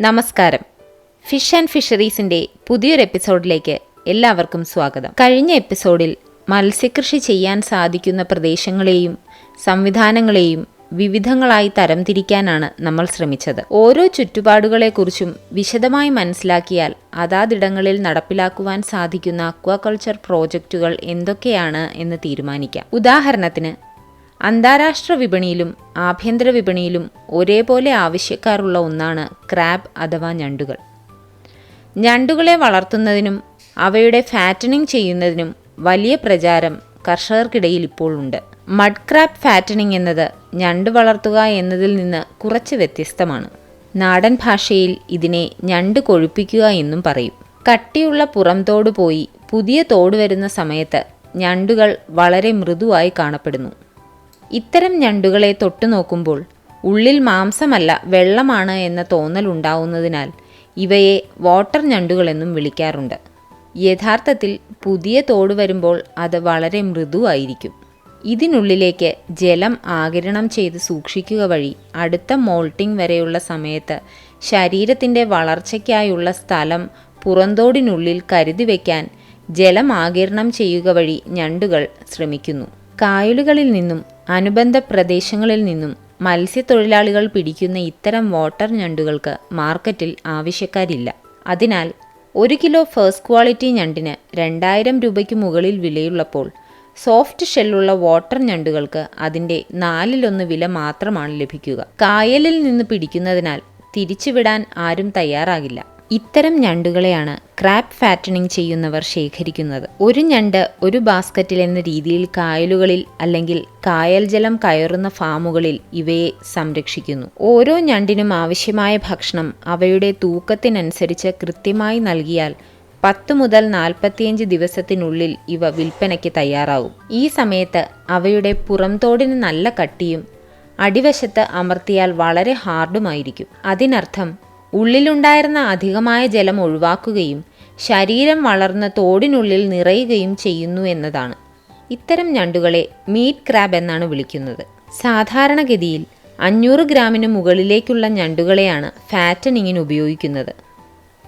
നമസ്കാരം. Fish and ഫിഷറീസിന്റെ പുതിയൊരു എപ്പിസോഡിലേക്ക് എല്ലാവർക്കും സ്വാഗതം. കഴിഞ്ഞ എപ്പിസോഡിൽ മത്സ്യകൃഷി ചെയ്യാൻ സാധിക്കുന്ന പ്രദേശങ്ങളെയും സംവിധാനങ്ങളെയും വിവിധങ്ങളായി തരംതിരിക്കാനാണ് നമ്മൾ ശ്രമിച്ചത്. ഓരോ ചുറ്റുപാടുകളെക്കുറിച്ചും വിശദമായി മനസ്സിലാക്കിയാൽ അതാതിടങ്ങളിൽ നടപ്പിലാക്കുവാൻ സാധിക്കുന്ന അക്വാകൾച്ചർ പ്രോജക്റ്റുകൾ എന്തൊക്കെയാണ് എന്ന് തീരുമാനിക്കാം. ഉദാഹരണത്തിന് അന്താരാഷ്ട്ര വിപണിയിലും ആഭ്യന്തര വിപണിയിലും ഒരേപോലെ ആവശ്യക്കാരുള്ള ഒന്നാണ് ക്രാബ് അഥവാ ഞണ്ടുകൾ. ഞണ്ടുകളെ വളർത്തുന്നതിനും അവയുടെ ഫാറ്റനിങ് ചെയ്യുന്നതിനും വലിയ പ്രചാരം കർഷകർക്കിടയിൽ ഇപ്പോൾ ഉണ്ട്. മഡ് ക്രാബ് ഫാറ്റനിങ് എന്നത് ഞണ്ട് വളർത്തുക എന്നതിൽ നിന്ന് കുറച്ച് വ്യത്യസ്തമാണ്. നാടൻ ഭാഷയിൽ ഇതിനെ ഞണ്ട് കൊഴുപ്പിക്കുക എന്നും പറയും. കട്ടിയുള്ള പുറംതോട് പോയി പുതിയ തോട് വരുന്ന സമയത്ത് ഞണ്ടുകൾ വളരെ മൃദുവായി കാണപ്പെടുന്നു. ഇത്തരം ഞണ്ടുകളെ തൊട്ടു നോക്കുമ്പോൾ ഉള്ളിൽ മാംസമല്ല വെള്ളമാണ് എന്ന തോന്നൽ ഉണ്ടാവുന്നതിനാൽ ഇവയെ വാട്ടർ ഞണ്ടുകളെന്നും വിളിക്കാറുണ്ട്. യഥാർത്ഥത്തിൽ പുതിയ തോട് വരുമ്പോൾ അത് വളരെ മൃദുവായിരിക്കും. ഇതിനുള്ളിലേക്ക് ജലം ആകിരണം ചെയ്ത് സൂക്ഷിക്കുക വഴി അടുത്ത മോൾട്ടിംഗ് വരെയുള്ള സമയത്ത് ശരീരത്തിന്റെ വളർച്ചയ്ക്കായുള്ള സ്ഥലം പുറന്തോടിനുള്ളിൽ കരുതി വയ്ക്കാൻ ജലം ആകിരണം ചെയ്യുക വഴി ഞണ്ടുകൾ ശ്രമിക്കുന്നു. കായലുകളിൽ നിന്നും അനുബന്ധ പ്രദേശങ്ങളിൽ നിന്നും മത്സ്യത്തൊഴിലാളികൾ പിടിക്കുന്ന ഇത്തരം വാട്ടർ ഞണ്ടുകൾക്ക് മാർക്കറ്റിൽ ആവശ്യക്കാരില്ല. അതിനാൽ ഒരു കിലോ ഫേസ്റ്റ് ക്വാളിറ്റി ഞണ്ടിന് രണ്ടായിരം രൂപയ്ക്ക് മുകളിൽ വിലയുള്ളപ്പോൾ സോഫ്റ്റ് ഷെല്ലുള്ള വാട്ടർ ഞണ്ടുകൾക്ക് അതിന്റെ നാലിലൊന്ന് വില മാത്രമാണ് ലഭിക്കുക. കായലിൽ നിന്ന് പിടിക്കുന്നതിനാൽ തിരിച്ചുവിടാൻ ആരും തയ്യാറാകില്ല. ഇത്തരം ഞണ്ടുകളെയാണ് ക്രാപ്പ് ഫാറ്റനിങ് ചെയ്യുന്നവർ ശേഖരിക്കുന്നത്. ഒരു ഞണ്ട് ഒരു ബാസ്ക്കറ്റിൽ എന്ന രീതിയിൽ കായലുകളിൽ അല്ലെങ്കിൽ കായൽ ജലം കയറുന്ന ഫാമുകളിൽ ഇവയെ സംരക്ഷിക്കുന്നു. ഓരോ ഞണ്ടിനും ആവശ്യമായ ഭക്ഷണം അവയുടെ തൂക്കത്തിനനുസരിച്ച് കൃത്യമായി നൽകിയാൽ പത്ത് മുതൽ നാൽപ്പത്തിയഞ്ച് ദിവസത്തിനുള്ളിൽ ഇവ വിൽപ്പനയ്ക്ക് തയ്യാറാവും. ഈ സമയത്ത് അവയുടെ പുറംതോടിന് നല്ല കട്ടിയും അടിവശത്ത് അമർത്തിയാൽ വളരെ ഹാർഡുമായിരിക്കും. അതിനർത്ഥം ഉള്ളിലുണ്ടായിരുന്ന അധികമായ ജലം ഒഴിവാക്കുകയും ശരീരം വളർന്ന തോടിനുള്ളിൽ നിറയുകയും ചെയ്യുന്നു എന്നതാണ്. ഇത്തരം ഞണ്ടുകളെ മീറ്റ് ക്രാബ് എന്നാണ് വിളിക്കുന്നത്. സാധാരണഗതിയിൽ അഞ്ഞൂറ് ഗ്രാമിന് മുകളിലേക്കുള്ള ഞണ്ടുകളെയാണ് ഫാറ്റനിങ്ങിന് ഉപയോഗിക്കുന്നത്.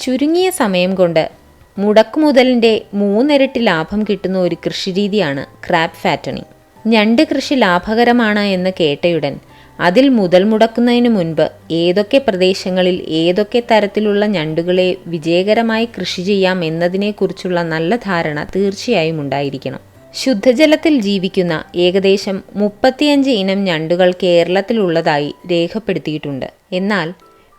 ചുരുങ്ങിയ സമയം കൊണ്ട് മുടക്കുമുതലിന്റെ മൂന്നിരട്ടി ലാഭം കിട്ടുന്ന ഒരു കൃഷിരീതിയാണ് ക്രാബ് ഫാറ്റണിങ് ഞണ്ട് കൃഷി ലാഭകരമാണ് എന്ന് കേട്ടയുടൻ അതിൽ മുതൽ മുടക്കുന്നതിന് മുൻപ് ഏതൊക്കെ പ്രദേശങ്ങളിൽ ഏതൊക്കെ തരത്തിലുള്ള ഞണ്ടുകളെ വിജയകരമായി കൃഷി ചെയ്യാം എന്നതിനെക്കുറിച്ചുള്ള നല്ല ധാരണ തീർച്ചയായും ഉണ്ടായിരിക്കണം. ശുദ്ധജലത്തിൽ ജീവിക്കുന്ന ഏകദേശം മുപ്പത്തിയഞ്ച് ഇനം ഞണ്ടുകൾ കേരളത്തിലുള്ളതായി രേഖപ്പെടുത്തിയിട്ടുണ്ട്. എന്നാൽ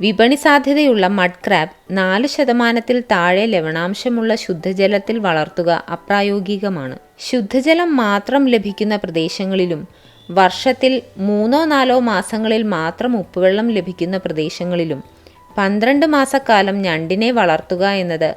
വിപണി സാധ്യതയുള്ള മഡ് ക്രാബ് നാല് ശതമാനത്തിൽ താഴെ ലവണാംശമുള്ള ശുദ്ധജലത്തിൽ വളർത്തുക അപ്രായോഗികമാണ്. ശുദ്ധജലം മാത്രം ലഭിക്കുന്ന പ്രദേശങ്ങളിലും വർഷത്തിൽ മൂന്നോ നാലോ മാസങ്ങളിൽ മാത്രം ഉപ്പുവെള്ളം ലഭിക്കുന്ന പ്രദേശങ്ങളിലും പന്ത്രണ്ട് മാസക്കാലം ഞണ്ടിനെ വളർത്തുക എന്നത്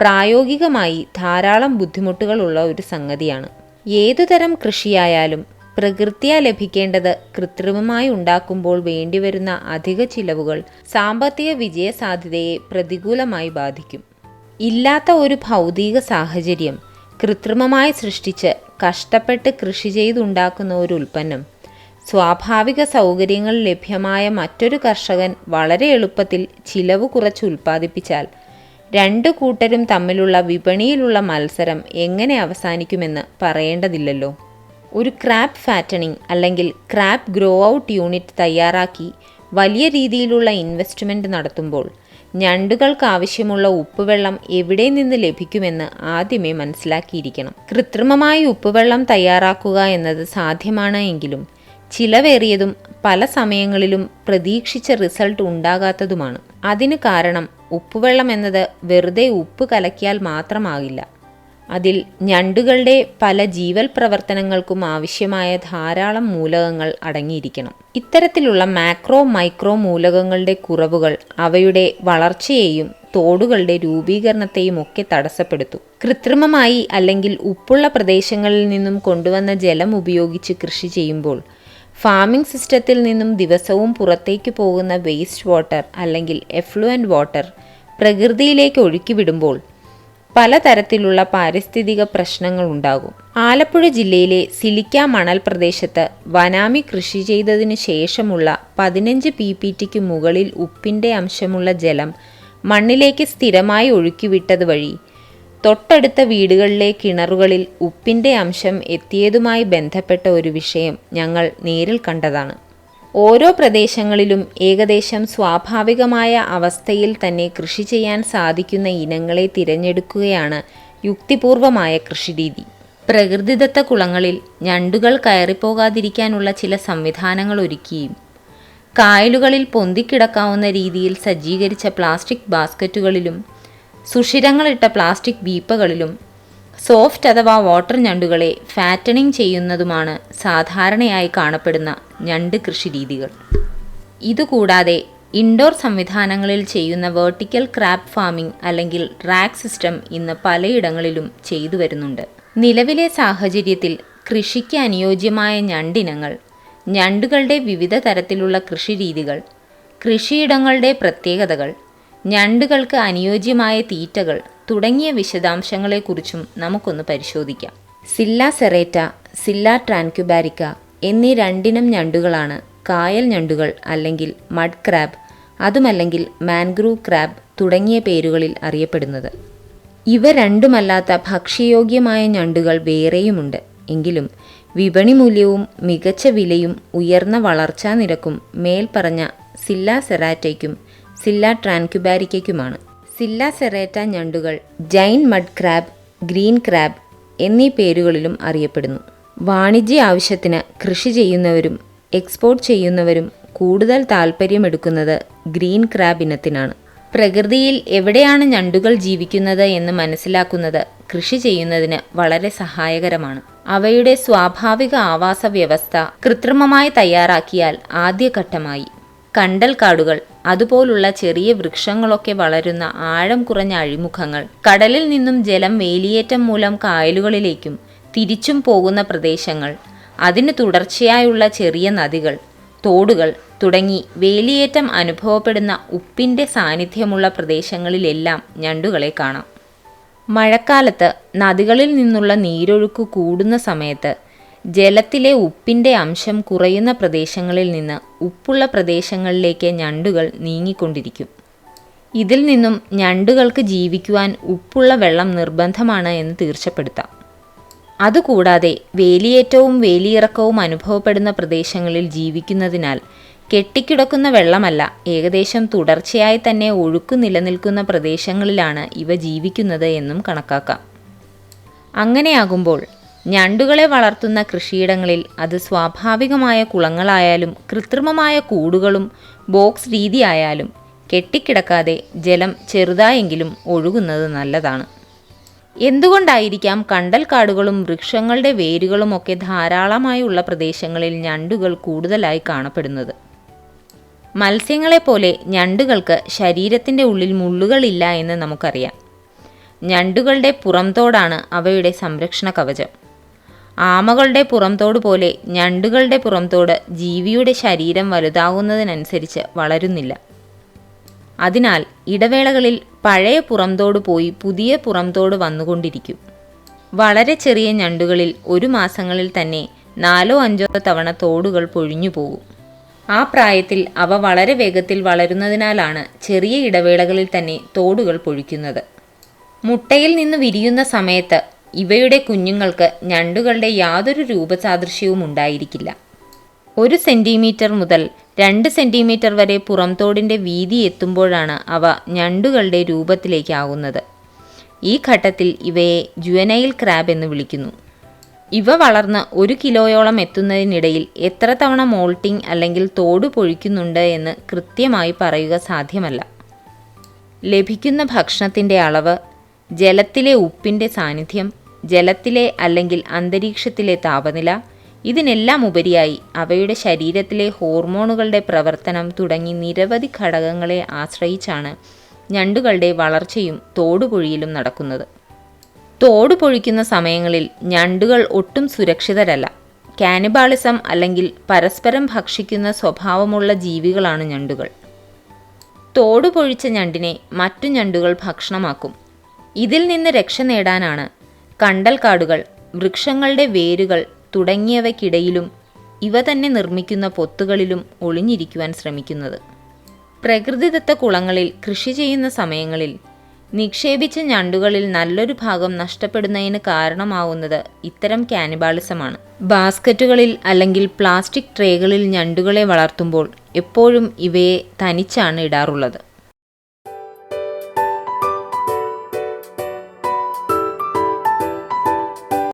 പ്രായോഗികമായി ധാരാളം ബുദ്ധിമുട്ടുകളുള്ള ഒരു സംഗതിയാണ്. ഏതുതരം കൃഷിയായാലും പ്രകൃതിയാ ലഭിക്കേണ്ടത് കൃത്രിമമായി ഉണ്ടാക്കുമ്പോൾ വേണ്ടിവരുന്ന അധിക ചിലവുകൾ സാമ്പത്തിക വിജയസാധ്യതയെ പ്രതികൂലമായി ബാധിക്കും. ഇല്ലാത്ത ഒരു ഭൗതിക സാഹചര്യം കൃത്രിമമായി സൃഷ്ടിച്ച് കഷ്ടപ്പെട്ട് കൃഷി ചെയ്തുണ്ടാക്കുന്ന ഒരു ഉൽപ്പന്നം. സ്വാഭാവിക സൗകര്യങ്ങൾ ലഭ്യമായ മറ്റൊരു കർഷകൻ വളരെ എളുപ്പത്തിൽ ചിലവ് കുറച്ച് ഉൽപ്പാദിപ്പിച്ചാൽ രണ്ട് കൂട്ടരും തമ്മിലുള്ള വിപണിയിലുള്ള മത്സരം എങ്ങനെ അവസാനിക്കുമെന്ന് പറയേണ്ടതില്ലല്ലോ. ഒരു ക്രാപ്പ് ഫാറ്റണിംഗ് അല്ലെങ്കിൽ ക്രാപ്പ് ഗ്രോ ഔട്ട് യൂണിറ്റ് തയ്യാറാക്കി വലിയ രീതിയിലുള്ള ഇൻവെസ്റ്റ്മെന്റ് നടത്തുമ്പോൾ ഞണ്ടുകൾക്ക് ആവശ്യമുള്ള ഉപ്പുവെള്ളം എവിടെ നിന്ന് ലഭിക്കുമെന്ന് ആദ്യമേ മനസ്സിലാക്കിയിരിക്കണം. കൃത്രിമമായി ഉപ്പുവെള്ളം തയ്യാറാക്കുക എന്നത് സാധ്യമാണ് എങ്കിലും ചിലവേറിയതും പല സമയങ്ങളിലും പ്രതീക്ഷിച്ച റിസൾട്ട് ഉണ്ടാകാത്തതുമാണ്. അതിന് കാരണം ഉപ്പുവെള്ളം എന്നത് വെറുതെ ഉപ്പ് കലക്കിയാൽ മാത്രമാകില്ല. അതിൽ ഞണ്ടുകളുടെ പല ജീവൽ പ്രവർത്തനങ്ങൾക്കും ആവശ്യമായ ധാരാളം മൂലകങ്ങൾ അടങ്ങിയിരിക്കണം. ഇത്തരത്തിലുള്ള മാക്രോ മൈക്രോ മൂലകങ്ങളുടെ കുറവുകൾ അവയുടെ വളർച്ചയെയും തോടുകളുടെ രൂപീകരണത്തെയും ഒക്കെ തടസ്സപ്പെടുത്തും. കൃത്രിമമായി അല്ലെങ്കിൽ ഉപ്പുള്ള പ്രദേശങ്ങളിൽ നിന്നും കൊണ്ടുവന്ന ജലം ഉപയോഗിച്ച് കൃഷി ചെയ്യുമ്പോൾ ഫാമിംഗ് സിസ്റ്റത്തിൽ നിന്നും ദിവസവും പുറത്തേക്ക് പോകുന്ന വേസ്റ്റ് വാട്ടർ അല്ലെങ്കിൽ എഫ്ലുവന്റ് വാട്ടർ പ്രകൃതിയിലേക്ക് ഒഴുക്കിവിടുമ്പോൾ പലതരത്തിലുള്ള പാരിസ്ഥിതിക പ്രശ്നങ്ങൾ ഉണ്ടാകും. ആലപ്പുഴ ജില്ലയിലെ സിലിക്ക മണൽ പ്രദേശത്ത് വനാമി കൃഷി ചെയ്തതിനു ശേഷമുള്ള പതിനഞ്ച് പി പി ടിക്ക് മുകളിൽ ഉപ്പിന്റെ അംശമുള്ള ജലം മണ്ണിലേക്ക് സ്ഥിരമായി ഒഴുക്കിവിട്ടത് വഴി. തൊട്ടടുത്ത വീടുകളിലെ കിണറുകളിൽ ഉപ്പിന്റെ അംശം എത്തിയതുമായി ബന്ധപ്പെട്ട ഒരു വിഷയം ഞങ്ങൾ നേരിൽ കണ്ടതാണ്. ഓരോ പ്രദേശങ്ങളിലും ഏകദേശം സ്വാഭാവികമായ അവസ്ഥയിൽ തന്നെ കൃഷി ചെയ്യാൻ സാധിക്കുന്ന ഇനങ്ങളെ തിരഞ്ഞെടുക്കുകയാണ് യുക്തിപൂർവമായ കൃഷിരീതി. പ്രകൃതിദത്ത കുളങ്ങളിൽ ഞണ്ടുകൾ കയറിപ്പോകാതിരിക്കാനുള്ള ചില സംവിധാനങ്ങൾ ഒരുക്കിയും കായലുകളിൽ പൊന്തിക്കിടക്കാവുന്ന രീതിയിൽ സജ്ജീകരിച്ച പ്ലാസ്റ്റിക് ബാസ്ക്കറ്റുകളിലും സുഷിരങ്ങളിട്ട പ്ലാസ്റ്റിക് ബീപ്പകളിലും സോഫ്റ്റ് അഥവാ വാട്ടർ ഞണ്ടുകളെ ഫാറ്റണിംഗ് ചെയ്യുന്നതുമാണ് സാധാരണയായി കാണപ്പെടുന്ന ഞണ്ട് കൃഷി രീതികൾ. ഇതുകൂടാതെ ഇൻഡോർ സംവിധാനങ്ങളിൽ ചെയ്യുന്ന വേർട്ടിക്കൽ ക്രാപ്പ് ഫാമിംഗ് അല്ലെങ്കിൽ റാക്ക് സിസ്റ്റം ഇന്ന് പലയിടങ്ങളിലും ചെയ്തു വരുന്നുണ്ട്. നിലവിലെ സാഹചര്യത്തിൽ കൃഷിക്ക് അനുയോജ്യമായ ഞണ്ടിനങ്ങൾ ഞണ്ടുകളുടെ വിവിധ തരത്തിലുള്ള കൃഷിരീതികൾ കൃഷിയിടങ്ങളുടെ പ്രത്യേകതകൾ ഞണ്ടുകൾക്ക് അനുയോജ്യമായ തീറ്റകൾ തുടങ്ങിയ വിശദാംശങ്ങളെക്കുറിച്ചും നമുക്കൊന്ന് പരിശോധിക്കാം. സില്ല സെറേറ്റ സില്ല ട്രാൻക്യുബാരിക്ക എന്നീ രണ്ടിനം ഞണ്ടുകളാണ് കായൽ ഞണ്ടുകൾ അല്ലെങ്കിൽ മഡ് ക്രാബ് അതുമല്ലെങ്കിൽ മാൻഗ്രൂവ് ക്രാബ് തുടങ്ങിയ പേരുകളിൽ അറിയപ്പെടുന്നത്. ഇവ രണ്ടുമല്ലാത്ത ഭക്ഷ്യയോഗ്യമായ ഞണ്ടുകൾ വേറെയുമുണ്ട്. എങ്കിലും വിപണി മൂല്യവും മികച്ച വിലയും ഉയർന്ന വളർച്ചാ നിരക്കും മേൽപ്പറഞ്ഞ സില്ല സെറാറ്റയ്ക്കും സില്ല ട്രാൻക്യുബാരിക്കയ്ക്കുമാണ്. സില്ല സെറേറ്റ ഞണ്ടുകൾ giant mud crab green crab എന്നീ പേരുകളിലും അറിയപ്പെടുന്നു. വാണിജ്യ ആവശ്യത്തിന് കൃഷി ചെയ്യുന്നവരും എക്സ്പോർട്ട് ചെയ്യുന്നവരും കൂടുതൽ താൽപ്പര്യമെടുക്കുന്നത് ഗ്രീൻ ക്രാബ് ഇനത്തിനാണ്. പ്രകൃതിയിൽ എവിടെയാണ് ഞണ്ടുകൾ ജീവിക്കുന്നത് എന്ന് മനസ്സിലാക്കുന്നത് കൃഷി ചെയ്യുന്നതിന് വളരെ സഹായകരമാണ്. അവയുടെ സ്വാഭാവിക ആവാസ വ്യവസ്ഥ കൃത്രിമമായി തയ്യാറാക്കിയാൽ ആദ്യഘട്ടമായി. കണ്ടൽ കാടുകൾ അതുപോലുള്ള ചെറിയ വൃക്ഷങ്ങളൊക്കെ വളരുന്ന ആഴം കുറഞ്ഞ അഴിമുഖങ്ങൾ. കടലിൽ നിന്നും ജലം വേലിയേറ്റം മൂലം കായലുകളിലേക്കും തിരിച്ചും പോകുന്ന പ്രദേശങ്ങൾ. അതിന് തുടർച്ചയായുള്ള ചെറിയ നദികൾ തോടുകൾ തുടങ്ങി വേലിയേറ്റം അനുഭവപ്പെടുന്ന ഉപ്പിന്റെ സാന്നിധ്യമുള്ള പ്രദേശങ്ങളിലെല്ലാം ഞണ്ടുകളെ കാണാം. മഴക്കാലത്ത് നദികളിൽ നിന്നുള്ള നീരൊഴുക്ക് കൂടുന്ന സമയത്ത് ജലത്തിലെ ഉപ്പിന്റെ അംശം കുറയുന്ന പ്രദേശങ്ങളിൽ നിന്ന് ഉപ്പുള്ള പ്രദേശങ്ങളിലേക്ക് ഞണ്ടുകൾ നീങ്ങിക്കൊണ്ടിരിക്കും. ഇതിൽ നിന്നും ഞണ്ടുകൾക്ക് ജീവിക്കുവാൻ ഉപ്പുള്ള വെള്ളം നിർബന്ധമാണ് എന്ന് തീർച്ചപ്പെടുത്താം. അതുകൂടാതെ വേലിയേറ്റവും വേലിയിറക്കവും അനുഭവപ്പെടുന്ന പ്രദേശങ്ങളിൽ ജീവിക്കുന്നതിനാൽ കെട്ടിക്കിടക്കുന്ന വെള്ളമല്ല ഏകദേശം തുടർച്ചയായി തന്നെ ഒഴുക്ക് നിലനിൽക്കുന്ന പ്രദേശങ്ങളിലാണ് ഇവ ജീവിക്കുന്നത് എന്നും കണക്കാക്കാം. അങ്ങനെയാകുമ്പോൾ ഞണ്ടുകളെ വളർത്തുന്ന കൃഷിയിടങ്ങളിൽ അത് സ്വാഭാവികമായ കുളങ്ങളായാലും കൃത്രിമമായ കൂടുകളും ബോക്സ് രീതിയായാലും കെട്ടിക്കിടക്കാതെ ജലം ചെറുതായെങ്കിലും ഒഴുകുന്നത് നല്ലതാണ്. എന്തുകൊണ്ടായിരിക്കാം കണ്ടൽക്കാടുകളും വൃക്ഷങ്ങളുടെ വേരുകളുമൊക്കെ ധാരാളമായുള്ള പ്രദേശങ്ങളിൽ ഞണ്ടുകൾ കൂടുതലായി കാണപ്പെടുന്നത്? മത്സ്യങ്ങളെപ്പോലെ ഞണ്ടുകൾക്ക് ശരീരത്തിന്റെ ഉള്ളിൽ മുള്ളുകളില്ല എന്ന് നമുക്കറിയാം. ഞണ്ടുകളുടെ പുറംതോടാണ് അവയുടെ സംരക്ഷണ കവചം. ആമകളുടെ പുറംതോട് പോലെ ഞണ്ടുകളുടെ പുറംതോട് ജീവിയുടെ ശരീരം വലുതാകുന്നതിനനുസരിച്ച് വളരുന്നില്ല. അതിനാൽ ഇടവേളകളിൽ പഴയ പുറംതോട് പോയി പുതിയ പുറംതോട് വന്നുകൊണ്ടിരിക്കും. വളരെ ചെറിയ ഞണ്ടുകളിൽ ഒരു മാസങ്ങളിൽ തന്നെ നാലോ അഞ്ചോ തവണ തോടുകൾ പൊഴിഞ്ഞു പോകും. ആ പ്രായത്തിൽ അവ വളരെ വേഗത്തിൽ വളരുന്നതിനാലാണ് ചെറിയ ഇടവേളകളിൽ തന്നെ തോടുകൾ പൊഴിക്കുന്നത്. മുട്ടയിൽ നിന്ന് വിരിയുന്ന സമയത്ത് ഇവയുടെ കുഞ്ഞുങ്ങൾക്ക് ഞണ്ടുകളുടെ യാതൊരു രൂപസാദൃശ്യവും ഉണ്ടായിരിക്കില്ല. ഒരു സെന്റിമീറ്റർ മുതൽ രണ്ട് സെന്റിമീറ്റർ വരെ പുറംതോടിന്റെ വീതി എത്തുമ്പോഴാണ് അവ ഞണ്ടുകളുടെ രൂപത്തിലേക്കാകുന്നത് ഈ ഘട്ടത്തിൽ ഇവയെ ജുവനൈൽ ക്രാബ് എന്ന് വിളിക്കുന്നു. ഇവ വളർന്ന് ഒരു കിലോയോളം എത്തുന്നതിനിടയിൽ എത്ര തവണ മോൾട്ടിംഗ് അല്ലെങ്കിൽ തോട് പൊഴിക്കുന്നുണ്ട് എന്ന് കൃത്യമായി പറയുക സാധ്യമല്ല. ലഭിക്കുന്ന ഭക്ഷണത്തിന്റെ അളവ് ജലത്തിലെ ഉപ്പിന്റെ സാന്നിധ്യം ജലത്തിലെ അല്ലെങ്കിൽ അന്തരീക്ഷത്തിലെ താപനില ഇതിനെല്ലാം ഉപരിയായി അവയുടെ ശരീരത്തിലെ ഹോർമോണുകളുടെ പ്രവർത്തനം തുടങ്ങി നിരവധി ഘടകങ്ങളെ ആശ്രയിച്ചാണ് ഞണ്ടുകളുടെ വളർച്ചയും തോടുപൊഴിയിലും നടക്കുന്നത്. തോട് പൊഴിക്കുന്ന സമയങ്ങളിൽ ഞണ്ടുകൾ ഒട്ടും സുരക്ഷിതരല്ല. കാനിബാളിസം അല്ലെങ്കിൽ പരസ്പരം ഭക്ഷിക്കുന്ന സ്വഭാവമുള്ള ജീവികളാണ് ഞണ്ടുകൾ. തോട് പൊഴിച്ച ഞണ്ടിനെ മറ്റു ഞണ്ടുകൾ ഭക്ഷണമാക്കും. ഇതിൽ നിന്ന് രക്ഷ നേടാനാണ് കണ്ടൽക്കാടുകൾ വൃക്ഷങ്ങളുടെ വേരുകൾ തുടങ്ങിയവയ്ക്കിടയിലും ഇവ തന്നെ നിർമ്മിക്കുന്ന പൊത്തുകളിലും ഒളിഞ്ഞിരിക്കുവാൻ ശ്രമിക്കുന്നത്. പ്രകൃതിദത്ത കുളങ്ങളിൽ കൃഷി ചെയ്യുന്ന സമയങ്ങളിൽ നിക്ഷേപിച്ച ഞണ്ടുകളിൽ നല്ലൊരു ഭാഗം നഷ്ടപ്പെടുന്നതിന് കാരണമാവുന്നത് ഇത്തരം കാനിബാളിസമാണ് ബാസ്ക്കറ്റുകളിൽ അല്ലെങ്കിൽ പ്ലാസ്റ്റിക് ട്രേകളിൽ ഞണ്ടുകളെ വളർത്തുമ്പോൾ എപ്പോഴും ഇവയെ തനിച്ചാണ് ഇടാറുള്ളത്.